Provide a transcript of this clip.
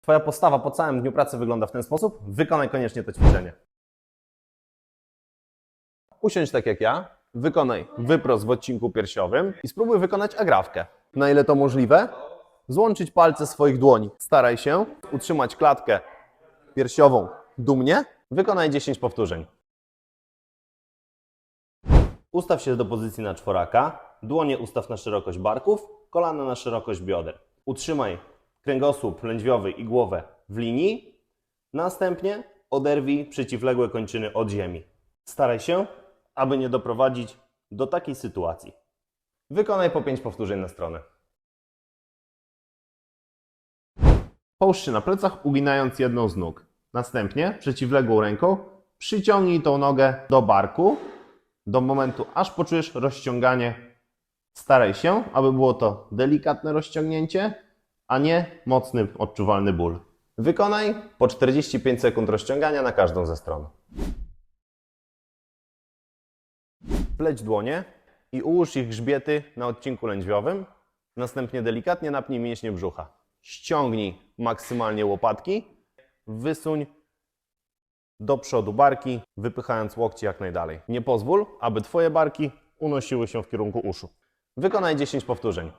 Twoja postawa po całym dniu pracy wygląda w ten sposób? Wykonaj koniecznie to ćwiczenie. Usiądź tak jak ja, wykonaj wyprost w odcinku piersiowym i spróbuj wykonać agrawkę. Na ile to możliwe, złączyć palce swoich dłoni. Staraj się utrzymać klatkę piersiową dumnie. Wykonaj 10 powtórzeń. Ustaw się do pozycji na czworaka, dłonie ustaw na szerokość barków, kolana na szerokość bioder. Utrzymaj kręgosłup lędźwiowy i głowę w linii. Następnie oderwij przeciwległe kończyny od ziemi. Staraj się, aby nie doprowadzić do takiej sytuacji. Wykonaj po 5 powtórzeń na stronę. Połóż się na plecach, uginając jedną z nóg. Następnie przeciwległą ręką przyciągnij tą nogę do barku, do momentu, aż poczujesz rozciąganie. Staraj się, aby było to delikatne rozciągnięcie, a nie mocny, odczuwalny ból. Wykonaj po 45 sekund rozciągania na każdą ze stron. Pleć dłonie i ułóż ich grzbiety na odcinku lędźwiowym. Następnie delikatnie napnij mięśnie brzucha. Ściągnij maksymalnie łopatki. Wysuń do przodu barki, wypychając łokcie jak najdalej. Nie pozwól, aby Twoje barki unosiły się w kierunku uszu. Wykonaj 10 powtórzeń.